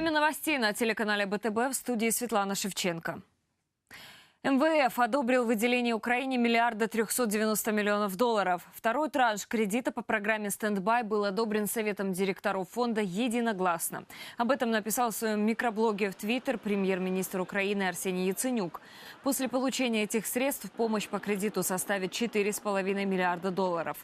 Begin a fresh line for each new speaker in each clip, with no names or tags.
Время новостей на телеканале БТБ в студии Светлана Шевченко. МВФ одобрил выделение Украине миллиарда 390 миллионов долларов. Второй транш кредита по программе «Стендбай» был одобрен Советом директоров фонда единогласно. Об этом написал в своем микроблоге в Твиттер премьер-министр Украины Арсений Яценюк. После получения этих средств помощь по кредиту составит 4,5 миллиарда долларов.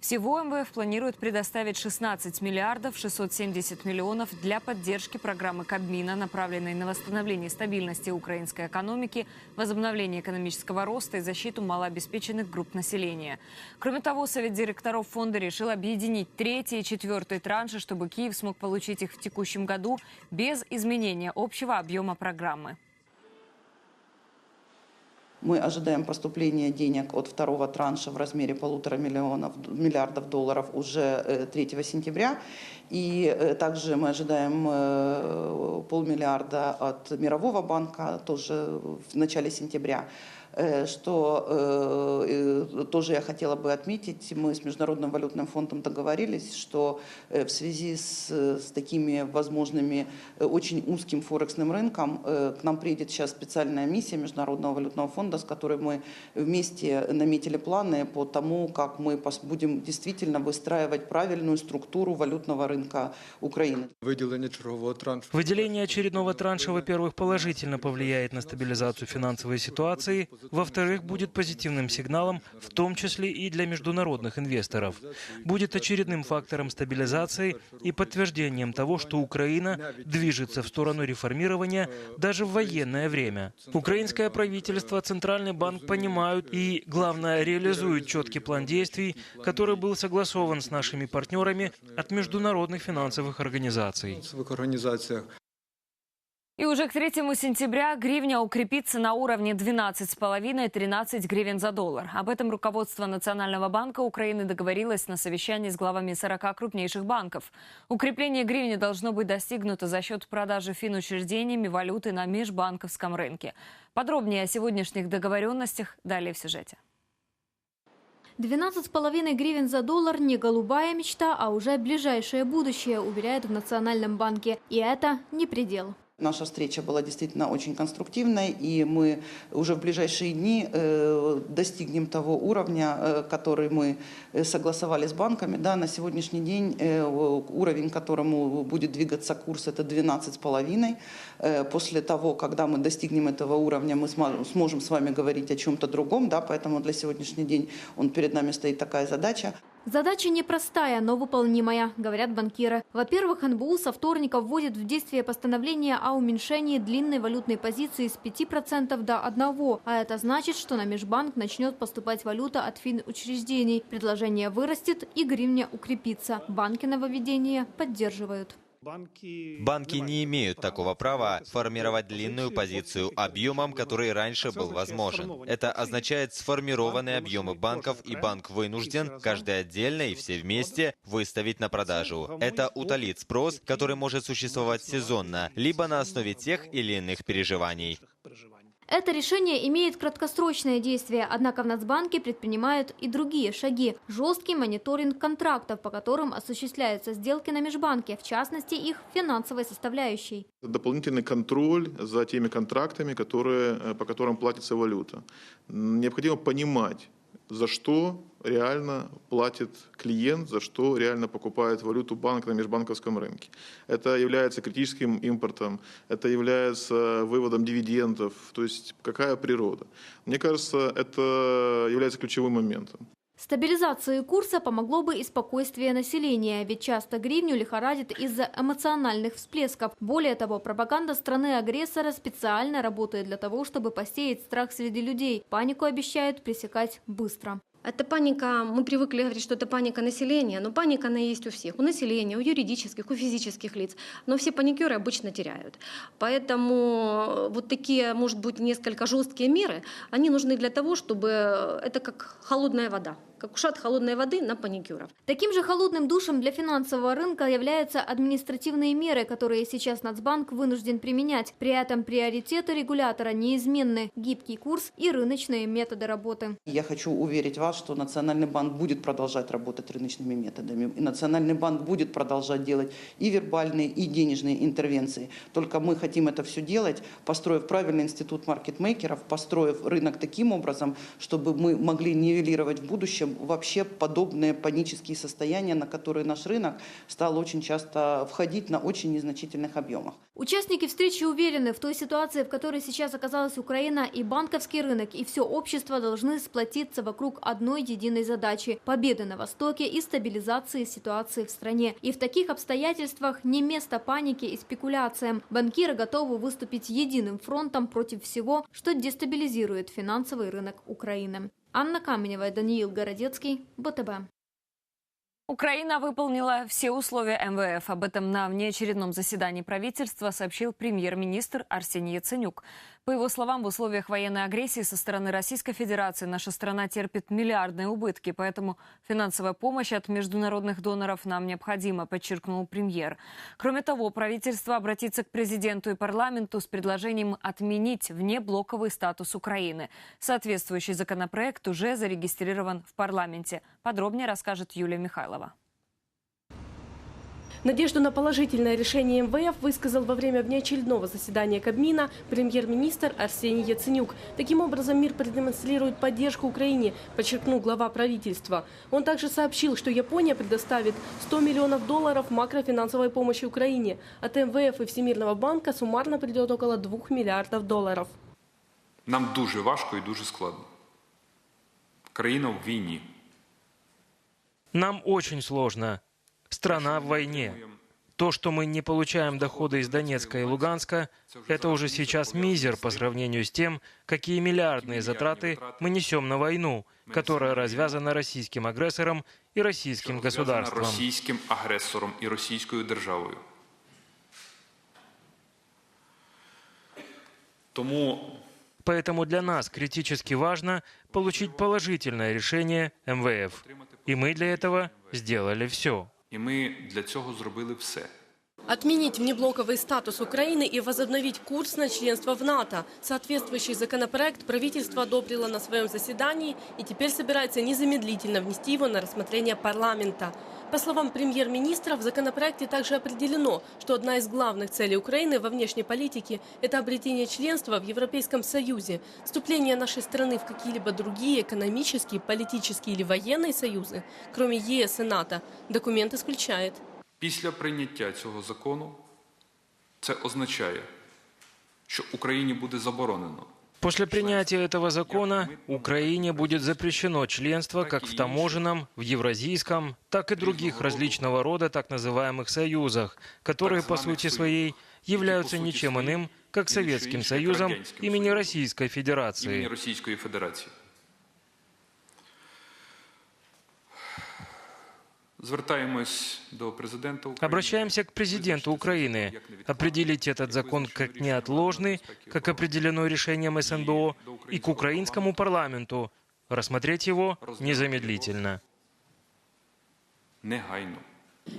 Всего МВФ планирует предоставить 16 миллиардов 670 миллионов для поддержки программы Кабмина, направленной на восстановление стабильности украинской экономики, возобновление экономического роста и защиту малообеспеченных групп населения. Кроме того, Совет директоров фонда решил объединить третий и четвертый транши, чтобы Киев смог получить их в текущем году без изменения общего объема программы.
Мы ожидаем поступления денег от второго транша в размере полутора миллионов, миллиардов долларов уже 3 э, сентября. И э, также мы ожидаем э, полмиллиарда от Мирового банка тоже в начале сентября. Э, что э, э, тоже я хотела бы отметить, мы с Международным валютным фондом договорились, что в связи с, с такими возможными очень узким форексным рынком к нам приедет сейчас специальная миссия Международного валютного фонда, с которой мы вместе наметили планы по тому, как мы будем действительно выстраивать правильную структуру валютного рынка Украины.
Выделение чергового транша.
Выделение очередного транша, во-первых, положительно повлияет на стабилизацию финансовой ситуации, во-вторых, будет позитивным сигналом, в том числе и для международных инвесторов. Будет очередным фактором стабилизации и подтверждением того, что Украина движется в сторону реформирования даже в военное время. Украинское правительство, Центральный банк понимают и, главное, реализуют четкий план действий, который был согласован с нашими партнерами от международных финансовых организаций.
И уже к 3 сентября гривня укрепится на уровне 12,5-13 гривен за доллар. Об этом руководство Национального банка Украины договорилось на совещании с главами 40 крупнейших банков. Укрепление гривни должно быть достигнуто за счет продажи финучреждениями валюты на межбанковском рынке. Подробнее о сегодняшних договоренностях далее в сюжете.
12,5 гривен за доллар – не голубая мечта, а уже ближайшее будущее, уверяют в Национальном банке. И это не предел.
Наша встреча была действительно очень конструктивной, и мы уже в ближайшие дни э, достигнем того уровня, э, который мы э, согласовали с банками. Да, на сегодняшний день уровень, к которому будет двигаться курс, это 12,5. После того, когда мы достигнем этого уровня, мы сможем с вами говорить о чем-то другом, да, поэтому для сегодняшний день он перед нами стоит такая задача.
Задача непростая, но выполнимая, говорят банкиры. Во-первых, НБУ со вторника вводит в действие постановление о уменьшении длинной валютной позиции с 5% до 1%. А это значит, что на межбанк начнет поступать валюта от финучреждений. Предложение вырастет и гривня укрепится. Банки нововведение поддерживают.
Банки не имеют такого права формировать длинную позицию объемом, который раньше был возможен. Это означает сформированные объемы банков, и банк вынужден, каждый отдельно и все вместе, выставить на продажу. Это утолит спрос, который может существовать сезонно, либо на основе тех или иных переживаний.
Это решение имеет краткосрочное действие, однако в Нацбанке предпринимают и другие шаги. Жесткий мониторинг контрактов, по которым осуществляются сделки на межбанке, в частности их финансовой составляющей.
Дополнительный контроль за теми контрактами, которые, э, по которым платится валюта. Необходимо понимать, за что реально платит клиент, за что реально покупает валюту банк на межбанковском рынке. Это является критическим импортом, это является выводом дивидендов, то есть какая природа. Мне кажется, это является ключевым моментом.
Стабилизации курса помогло бы и спокойствие населения, ведь часто гривню лихорадит из-за эмоциональных всплесков. Более того, пропаганда страны-агрессора специально работает для того, чтобы посеять страх среди людей. Панику обещают пресекать быстро.
Это паника, мы привыкли говорить, что это паника населения, но паника она есть у всех, у населения, у юридических, у физических лиц, но все паникеры обычно теряют. Поэтому вот такие, может быть, несколько жесткие меры, они нужны для того, чтобы это как холодная вода. Как ушат холодной воды на паникюров.
Таким же холодным душем для финансового рынка являются административные меры, которые сейчас Нацбанк вынужден применять. При этом приоритеты регулятора неизменны – гибкий курс и рыночные методы работы.
Я хочу уверить вас, что Национальный банк будет продолжать работать рыночными методами. И Национальный банк будет продолжать делать и вербальные, и денежные интервенции. Только мы хотим это все делать, построив правильный институт маркетмейкеров, построив рынок таким образом, чтобы мы могли нивелировать в будущем вообще подобные панические состояния, на которые наш рынок стал очень часто входить на очень незначительных объемах.
Участники встречи уверены, в той ситуации, в которой сейчас оказалась Украина, и банковский рынок, и все общество должны сплотиться вокруг одной единой задачи – победы на Востоке и стабилизации ситуации в стране. И в таких обстоятельствах не место панике и спекуляциям. Банкиры готовы выступить единым фронтом против всего, что дестабилизирует финансовый рынок Украины. Анна Каменева, Даниил Городецкий, БТБ.
Украина выполнила все условия МВФ. Об этом на внеочередном заседании правительства сообщил премьер-министр Арсений Яценюк. По его словам, в условиях военной агрессии со стороны Российской Федерации наша страна терпит миллиардные убытки, поэтому финансовая помощь от международных доноров нам необходима, подчеркнул премьер. Кроме того, правительство обратится к президенту и парламенту с предложением отменить внеблоковый статус Украины. Соответствующий законопроект уже зарегистрирован в парламенте. Подробнее расскажет Юлия Михайлова.
Надежду на положительное решение МВФ высказал во время внеочередного заседания Кабмина премьер-министр Арсений Яценюк. Таким образом, мир продемонстрирует поддержку Украине, подчеркнул глава правительства. Он также сообщил, что Япония предоставит 100 миллионов долларов макрофинансовой помощи Украине. От МВФ и Всемирного банка суммарно придет около 2 миллиардов долларов.
Нам дуже важко і дуже складно. Країна в війні.
Нам очень сложно. Страна в войне. То, что мы не получаем доходы из Донецка и Луганска, это уже сейчас мизер по сравнению с тем, какие миллиардные затраты мы несем на войну, которая развязана российским агрессором и российским
Зв'язана
государством.
російським агресором і російською державою. Тому
Поэтому для нас критически важно получить положительное решение МВФ. И мы для этого сделали все.
і ми для цього зробили все.
Отменить внеблоковый статус Украины и возобновить курс на членство в НАТО. Соответствующий законопроект правительство одобрило на своем заседании и теперь собирается незамедлительно внести его на рассмотрение парламента. По словам премьер-министра, в законопроекте также определено, что одна из главных целей Украины во внешней политике – это обретение членства в Европейском Союзе. Вступление нашей страны в какие-либо другие экономические, политические или военные союзы, кроме ЕС и НАТО, документ исключает.
Після прийняття цього закону це означає, що Україні буде заборонено
После принятия этого закона Украине будет запрещено членство как в таможенном, в евразийском, так и других различного рода так называемых союзах, которые по сути своей являются ничем иным, как Советским Союзом имени Российской
імені
Федерации. Обращаемся к президенту Украины. определить этот закон как неотложный, как определено решением СНБО, и к украинскому парламенту. Рассмотреть его. незамедлительно.
негайно.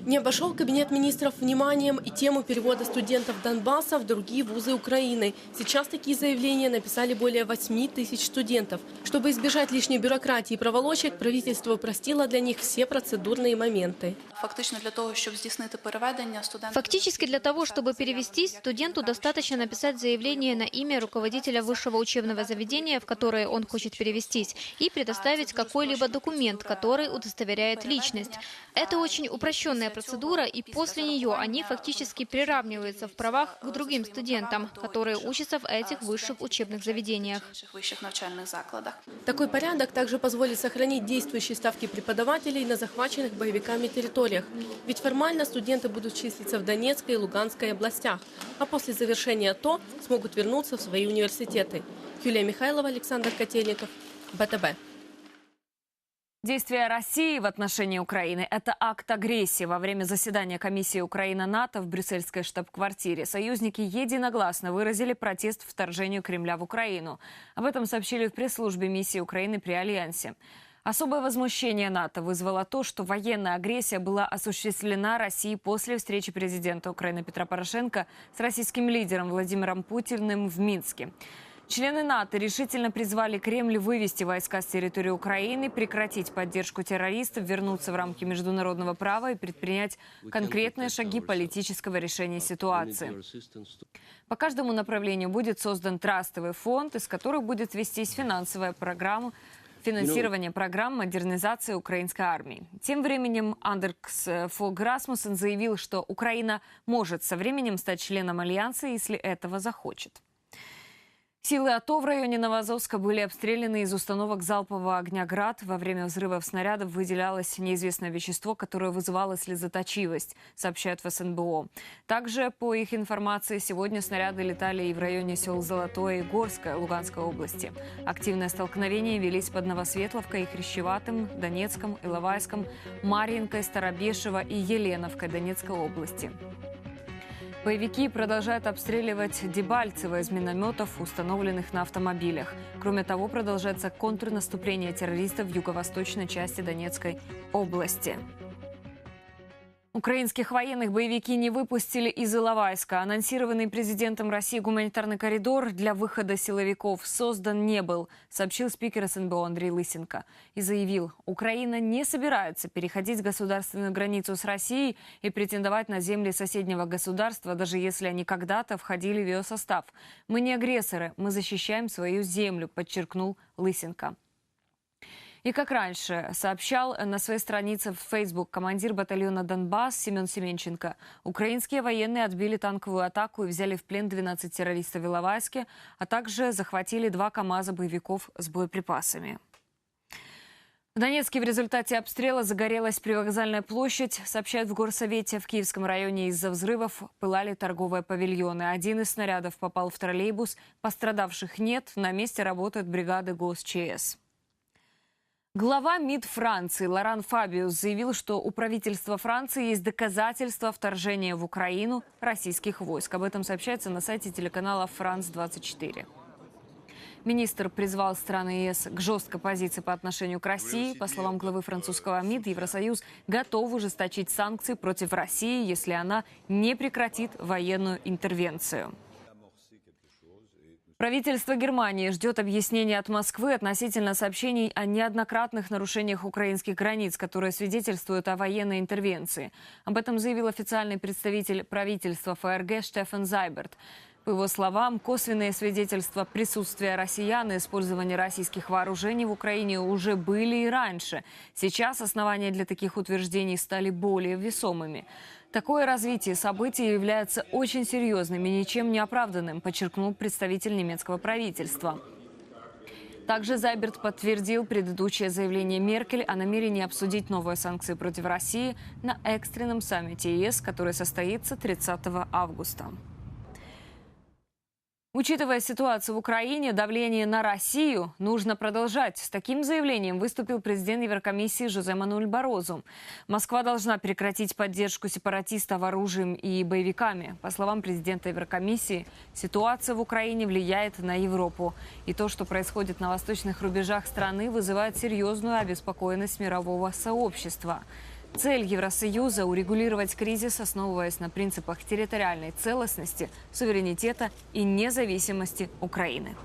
Не обошел кабинет министров вниманием и тему перевода студентов Донбасса в другие вузы Украины. Сейчас такие заявления написали более 8 тысяч студентов. Чтобы избежать лишней бюрократии и проволочек, правительство упростило для них все процедурные моменты.
Фактично для того, щоб здійснити переведення, студент
Фактически для того, чтобы перевестись, студенту достаточно написать заявление на имя руководителя высшего учебного заведения, в которое он хочет перевестись, и предоставить какой-либо документ, который удостоверяет личность. Это очень упрощенная процедура, и после нее они фактически приравниваются в правах к другим студентам, которые учатся в этих высших учебных заведениях.
Такой порядок также позволит сохранить действующие ставки преподавателей на захваченных боевиками территориях. Ведь формально студенты будут числиться в Донецкой и Луганской областях, а после завершения ТО смогут вернуться в свои университеты. Юлия Михайлова, Александр Котельников, БТБ.
Действия России в отношении Украины – это акт агрессии. Во время заседания комиссии Украина-НАТО в брюссельской штаб-квартире союзники единогласно выразили протест вторжению Кремля в Украину. Об этом сообщили в пресс-службе миссии Украины при Альянсе. Особое возмущение НАТО вызвало то, что военная агрессия была осуществлена Россией после встречи президента Украины Петра Порошенко с российским лидером Владимиром Путиным в Минске. Члены НАТО решительно призвали Кремль вывести войска с территории Украины, прекратить поддержку террористов, вернуться в рамки международного права и предпринять конкретные шаги политического решения ситуации. По каждому направлению будет создан трастовый фонд, из которых будет вестись финансовая программа финансирование программ модернизации украинской армии. Тем временем Андеркс Фог Расмуссен заявил, что Украина может со временем стать членом Альянса, если этого захочет. Силы АТО в районе Новозовска были обстреляны из установок залпового огня «Град». Во время взрывов снарядов выделялось неизвестное вещество, которое вызывало слезоточивость, сообщают в СНБО. Также, по их информации, сегодня снаряды летали и в районе сел Золотое и Горское Луганской области. Активные столкновения велись под Новосветловкой и Хрящеватым, Донецком, Иловайском, Марьинкой, Старобешево и Еленовкой Донецкой области. Боевики продолжают обстреливать Дебальцево из минометов, установленных на автомобилях. Кроме того, продолжается контрнаступление террористов в юго-восточной части Донецкой области. Украинских военных боевики не выпустили из Иловайска. Анонсированный президентом России гуманитарный коридор для выхода силовиков создан не был, сообщил спикер СНБО Андрей Лысенко. И заявил, Украина не собирается переходить государственную границу с Россией и претендовать на земли соседнего государства, даже если они когда-то входили в ее состав. Мы не агрессоры, мы защищаем свою землю, подчеркнул Лысенко. И как раньше сообщал на своей странице в Facebook командир батальона «Донбасс» Семен Семенченко, украинские военные отбили танковую атаку и взяли в плен 12 террористов в Иловайске, а также захватили два КАМАЗа боевиков с боеприпасами. В Донецке в результате обстрела загорелась привокзальная площадь. Сообщают в горсовете в Киевском районе из-за взрывов пылали торговые павильоны. Один из снарядов попал в троллейбус. Пострадавших нет. На месте работают бригады ГОС-ЧС. Глава МИД Франции Лоран Фабиус заявил, что у правительства Франции есть доказательства вторжения в Украину российских войск. Об этом сообщается на сайте телеканала «Франс-24». Министр призвал страны ЕС к жесткой позиции по отношению к России. По словам главы французского МИД, Евросоюз готов ужесточить санкции против России, если она не прекратит военную интервенцию. Правительство Германии ждет объяснения от Москвы относительно сообщений о неоднократных нарушениях украинских границ, которые свидетельствуют о военной интервенции. Об этом заявил официальный представитель правительства ФРГ Штефан Зайберт. По его словам, косвенные свидетельства присутствия россиян и использования российских вооружений в Украине уже были и раньше. Сейчас основания для таких утверждений стали более весомыми. Такое развитие событий является очень серьезным и ничем не оправданным, подчеркнул представитель немецкого правительства. Также Зайберт подтвердил предыдущее заявление Меркель о намерении обсудить новые санкции против России на экстренном саммите ЕС, который состоится 30 августа. Учитывая ситуацию в Украине, давление на Россию нужно продолжать. С таким заявлением выступил президент Еврокомиссии Жозе Мануэль Борозу. Москва должна прекратить поддержку сепаратистов оружием и боевиками. По словам президента Еврокомиссии, ситуация в Украине влияет на Европу. И то, что происходит на восточных рубежах страны, вызывает серьезную обеспокоенность мирового сообщества. Цель Евросоюза – урегулировать кризис, основываясь на принципах территориальной целостности, суверенитета и независимости Украины.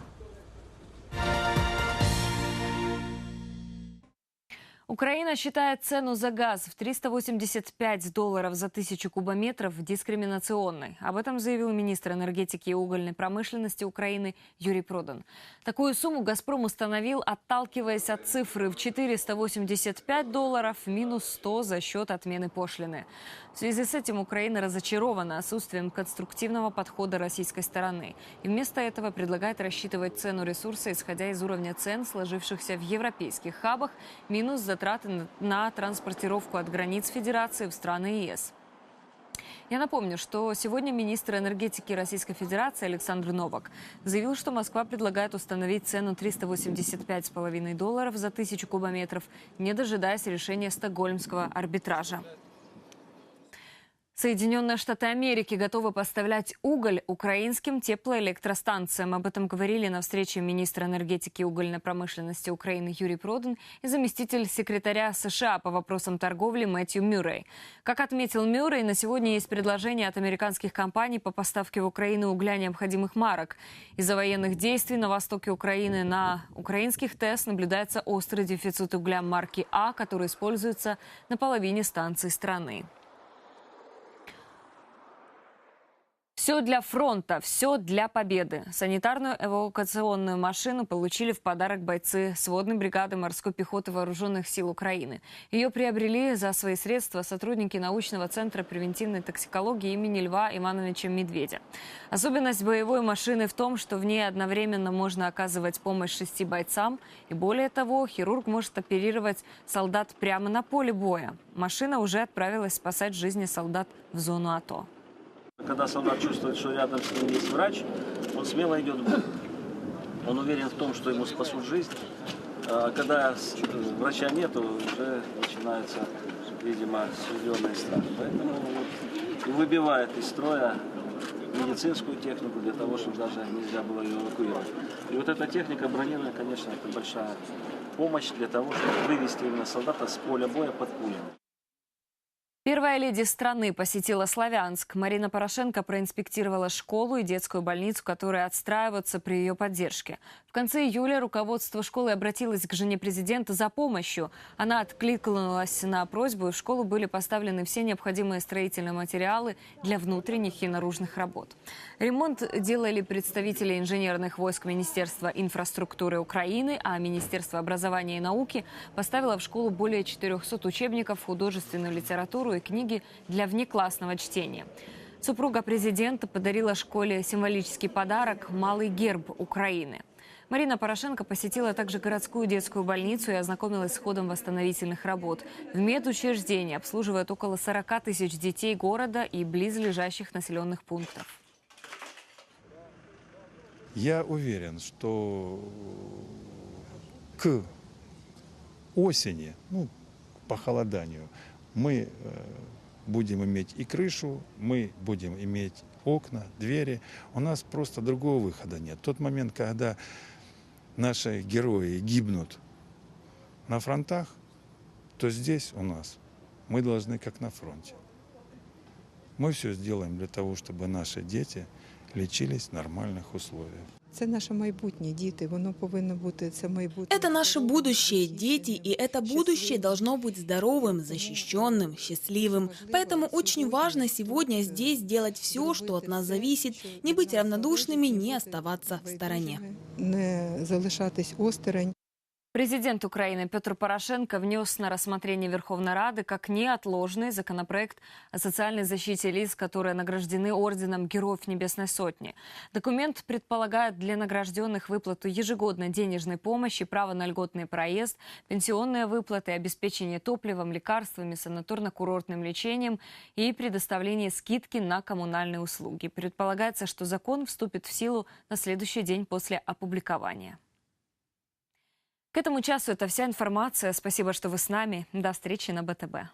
Украина считает цену за газ в 385 долларов за тысячу кубометров дискриминационной. Об этом заявил министр энергетики и угольной промышленности Украины Юрий Продан. Такую сумму «Газпром» установил, отталкиваясь от цифры в 485 долларов минус 100 за счет отмены пошлины. В связи с этим Украина разочарована отсутствием конструктивного подхода российской стороны. И вместо этого предлагает рассчитывать цену ресурса, исходя из уровня цен, сложившихся в европейских хабах, минус за затраты на транспортировку от границ Федерации в страны ЕС. Я напомню, что сегодня министр энергетики Российской Федерации Александр Новак заявил, что Москва предлагает установить цену 385,5 долларов за тысячу кубометров, не дожидаясь решения стокгольмского арбитража. Соединенные Штаты Америки готовы поставлять уголь украинским теплоэлектростанциям. Об этом говорили на встрече министра энергетики и угольной промышленности Украины Юрий Проден и заместитель секретаря США по вопросам торговли Мэтью Мюррей. Как отметил Мюррей, на сегодня есть предложение от американских компаний по поставке в Украину угля необходимых марок. Из-за военных действий на востоке Украины на украинских ТЭС наблюдается острый дефицит угля марки А, который используется на половине станций страны. Все для фронта, все для победы. Санитарную эвакуационную машину получили в подарок бойцы сводной бригады морской пехоты Вооруженных сил Украины. Ее приобрели за свои средства сотрудники научного центра превентивной токсикологии имени Льва Ивановича Медведя. Особенность боевой машины в том, что в ней одновременно можно оказывать помощь шести бойцам. И более того, хирург может оперировать солдат прямо на поле боя. Машина уже отправилась спасать жизни солдат в зону АТО.
Когда солдат чувствует, что рядом с ним есть врач, он смело идет в бой. Он уверен в том, что ему спасут жизнь. А когда врача нет, уже начинается, видимо, сведенный страх. Поэтому вот выбивает из строя медицинскую технику для того, чтобы даже нельзя было ее эвакуировать. И вот эта техника бронированная, конечно, это большая помощь для того, чтобы вывести именно солдата с поля боя под пулями.
Первая леди страны посетила Славянск. Марина Порошенко проинспектировала школу и детскую больницу, которые отстраиваются при ее поддержке. В конце июля руководство школы обратилось к жене президента за помощью. Она откликнулась на просьбу, и в школу были поставлены все необходимые строительные материалы для внутренних и наружных работ. Ремонт делали представители инженерных войск Министерства инфраструктуры Украины, а Министерство образования и науки поставило в школу более 400 учебников, художественную литературу и книги для внеклассного чтения. Супруга президента подарила школе символический подарок – малый герб Украины. Марина Порошенко посетила также городскую детскую больницу и ознакомилась с ходом восстановительных работ. В медучреждении обслуживают около 40 тысяч детей города и близлежащих населенных пунктов.
Я уверен, что к осени, ну, похолоданию, мы э, будем иметь и крышу, мы будем иметь окна, двери. У нас просто другого выхода нет. Тот момент, когда наши герои гибнут на фронтах, то здесь у нас мы должны как на фронте. Мы все сделаем для того, чтобы наши дети лечились в нормальных условиях.
Це наше майбутнє, діти. Воно повинно бути це майбутнє.
Это наше будущее, дети, и это будущее должно быть здоровым, защищенным, счастливым. Поэтому очень важно сегодня здесь делать все, что от нас зависит, не быть равнодушными, не оставаться в стороне.
Не залишатись осторонь.
Президент Украины Петр Порошенко внес на рассмотрение Верховной Рады как неотложный законопроект о социальной защите лиц, которые награждены орденом Героев Небесной Сотни. Документ предполагает для награжденных выплату ежегодной денежной помощи, право на льготный проезд, пенсионные выплаты, обеспечение топливом, лекарствами, санаторно-курортным лечением и предоставление скидки на коммунальные услуги. Предполагается, что закон вступит в силу на следующий день после опубликования. К этому часу это вся информация. Спасибо, что вы с нами. До встречи на БТБ.